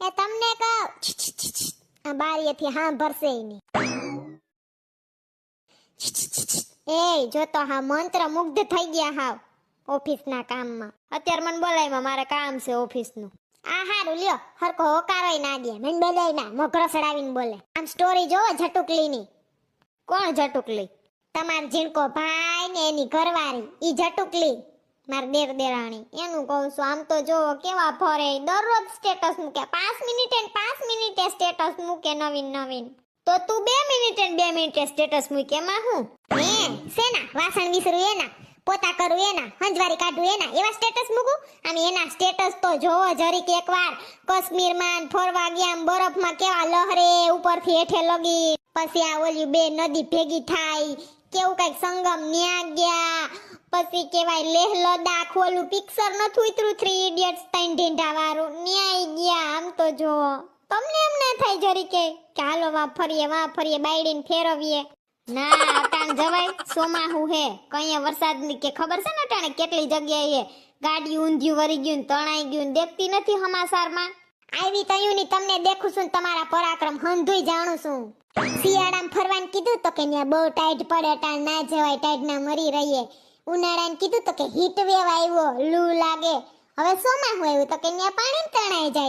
એ તમને કહું. આ બારીએથી હા ભરશે નહીં. એ જો તો હા મંત્ર મુગ્ધ થઈ ગયા હાવ ઓફિસના કામમાં. અત્યારે મને બોલાવ્યા, મારે કામ છે ઓફિસનું. આ હારું, લ્યો હરકો હોકારોય ના દે. મને બોલાય ના, મોઘરો સડાવીને બોલે. આમ સ્ટોરી જોવો જટુકલીની કોણ જટુકલી તમાર ઝીણકો ભાઈ ને એની ઘરવાળી. ઈ જટુકલી માર દેર દેરાણી. એનું કહું છું, આમ તો જો કેવા ફરે દરરોજ સ્ટેટસ મૂકે. પાંચ મિનિટે ને પાંચ મિનિટે સ્ટેટસ મૂકે નવીન નવીન. તો તું બે મિનિટે ને બે મિનિટે સ્ટેટસ મૂકે. એમાં હું? હે સેના વાસણ વિસરું એના? પોતા કરું એના? હંજવારી કાઢું એના? એવા સ્ટેટસ મૂકું? આમ એના સ્ટેટસ તો જોવો જરીક એકવાર. કાશ્મીરમાં ફરવા ગયા બરફમાં કેવા લહરે ઉપરથી હેઠે લગી. પછી આ ઓલી બે નદી ભેગી થાય. કેવું કંઈક સંગમ ન્યા ગયા કહેવાય કેવાય લેહ લદાખ ઓલું પિક્ચર નથી ઉતરું થ્રી ઇડિયટ્સ તૈન ઢીંઢા વાળું. ન્યાય ગયા આમ તો જોવો તમને એમ ના થાય જરી કે હાલો વાં ફરીએ વા ફરીએ, બાયડીને ફેરવીએ. ના, અટાણ જવાય સોમાહુ હે. કઈ વરસાદ કે ખબર છે ને અટાણે કેટલી જગ્યાએ ગાડી ઊંધિયું વરી ગયું તણાઈ ગયું દેખતી નથી હમાસારમાં. આવી તયું ની તમને દેખું છું તમારા પરાક્રમ હંધુય જાણું છું. શિયાળામાં ફરવાનું કીધું તો કે ત્યાં બહુ ટાઈટ પડે, અટાણ ના જવાય ટાઈટ ના મરી રહીએ. ઉનાળાને કીધું તો કે હીટ વેવ આવ્યો, લૂ લાગે. હવે સોમાં હોય તો કે ત્યાં પાણી તણાઈ જાય.